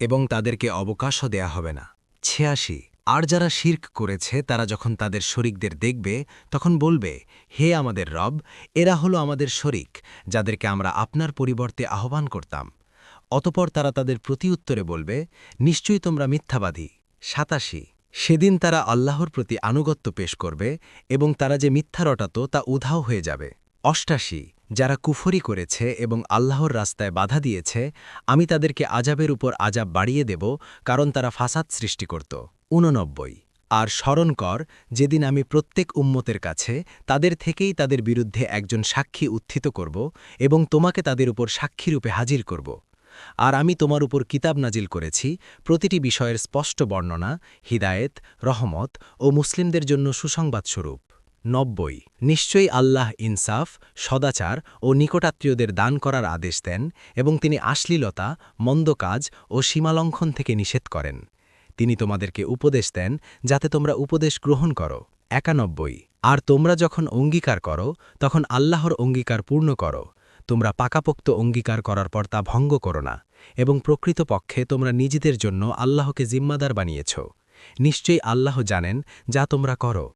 এবং তাদেরকে অবকাশও দেয়া হবে না। ছিয়াশি। আর যারা শির্ক করেছে, তারা যখন তাদের শরিকদের দেখবে, তখন বলবে, হে আমাদের রব, এরা হলো আমাদের শরিক, যাদেরকে আমরা আপনার পরিবর্তে আহ্বান করতাম। অতপর তারা তাদের প্রতি উত্তরে বলবে, নিশ্চয়ই তোমরা মিথ্যাবাদী। সাতাশি। সেদিন তারা আল্লাহর প্রতি আনুগত্য পেশ করবে এবং তারা যে মিথ্যা রটাত, তা উধাও হয়ে যাবে। অষ্টাশি, যারা কুফরি করেছে এবং আল্লাহর রাস্তায় বাধা দিয়েছে, আমি তাদেরকে আজাবের উপর আজাব বাড়িয়ে দেব, কারণ তারা ফাসাদ সৃষ্টি করত। ঊননব্বই, আর স্মরণ কর, যেদিন আমি প্রত্যেক উম্মতের কাছে তাদের থেকেই তাদের বিরুদ্ধে একজন সাক্ষী উত্থিত করব এবং তোমাকে তাদের উপর সাক্ষীরূপে হাজির করব। আর আমি তোমার উপর কিতাব নাজিল করেছি, প্রতিটি বিষয়ের স্পষ্ট বর্ণনা, হিদায়েত, রহমত ও মুসলিমদের জন্য সুসংবাদস্বরূপ। নব্বই। নিশ্চয়ই আল্লাহ ইনসাফ, সদাচার ও নিকটাত্মীয়দের দান করার আদেশ দেন এবং তিনি আশ্লীলতা, মন্দ কাজ ও সীমালঙ্ঘন থেকে নিষেধ করেন। তিনি তোমাদেরকে উপদেশ দেন যাতে তোমরা উপদেশ গ্রহণ করো। একানব্বই। আর তোমরা যখন অঙ্গীকার করো, তখন আল্লাহর অঙ্গীকার পূর্ণ করো। তোমরা পাকাপোক্ত অঙ্গীকার করার পর তা ভঙ্গ করো না এবং প্রকৃতপক্ষে তোমরা নিজেদের জন্য আল্লাহকে জিম্মাদার বানিয়েছ। নিশ্চয়ই আল্লাহ জানেন যা তোমরা করো।